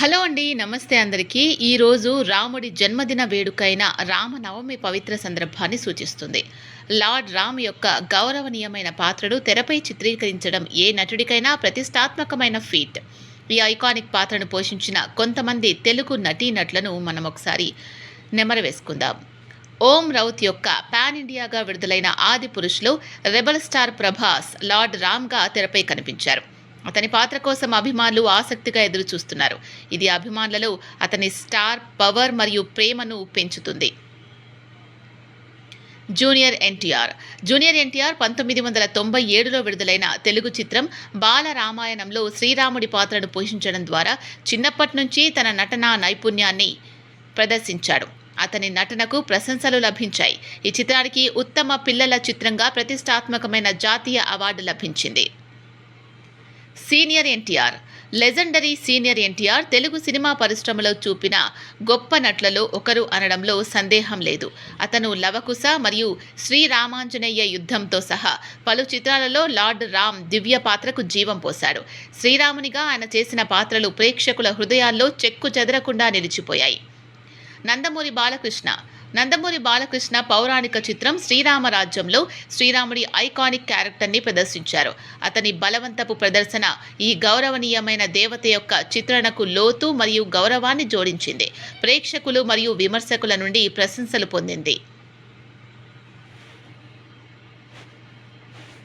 Hello అండి నమస్తే అందరికీ. ఈరోజు రాముడి జన్మదిన వేడుకైన రామనవమి పవిత్ర సందర్భాన్ని సూచిస్తుంది. లార్డ్ రామ్ యొక్క గౌరవనీయమైన పాత్రను తెరపై చిత్రీకరించడం ఏ నటుడికైనా ప్రతిష్టాత్మకమైన ఫీట్. ఈ ఐకానిక్ పాత్రను పోషించిన కొంతమంది తెలుగు నటీనటులను మనం ఒకసారి నెమరవేసుకుందాం. ఓం రౌత్ యొక్క పాన్ ఇండియాగా విడుదలైన ఆది పురుషులు రెబల్ స్టార్ ప్రభాస్ లార్డ్ రామ్గా తెరపై కనిపించారు. అతని పాత్ర కోసం అభిమానులు ఆసక్తిగా ఎదురు చూస్తున్నారు ఇది అభిమానులలో అతని స్టార్ పవర్ మరియు ప్రేమను పెంచుతుంది. జూనియర్ ఎన్టీఆర్. జూనియర్ ఎన్టీఆర్ పంతొమ్మిది వందల తొంభై ఏడులో విడుదలైన తెలుగు చిత్రం బాల రామాయణంలో శ్రీరాముడి పాత్రను పోషించడం ద్వారా చిన్నప్పటి నుంచి తన నటనా నైపుణ్యాన్ని ప్రదర్శించాడు. అతని నటనకు ప్రశంసలు లభించాయి. ఈ చిత్రానికి ఉత్తమ పిల్లల చిత్రంగా ప్రతిష్టాత్మకమైన జాతీయ అవార్డు లభించింది. Senior NTR. Legendary senior NTR Telugu cinema పరిశ్రమలో చూపిన గొప్ప నటులలో ఒకరు అనడంలో సందేహం లేదు. అతను లవకుశ మరియు శ్రీరామాంజనేయ యుద్ధంతో సహా పలు చిత్రాలలో లార్డ్ రామ్ దివ్య పాత్రకు జీవం పోశాడు. శ్రీరామునిగా ఆయన చేసిన పాత్రలు ప్రేక్షకుల హృదయాల్లో చెక్కు చెదరకుండా నిలిచిపోయాయి. నందమూరి బాలకృష్ణ నందమూరి బాలకృష్ణ పౌరాణిక చిత్రం శ్రీరామరాజ్యంలో శ్రీరాముడి ఐకానిక్ క్యారెక్టర్ని ప్రదర్శించారు. అతని బలవంతపు ప్రదర్శన ఈ గౌరవనీయమైన దేవత యొక్క చిత్రణకు లోతు మరియు గౌరవాన్ని జోడించింది. ప్రేక్షకులు మరియు విమర్శకుల నుండి ప్రశంసలు పొందింది.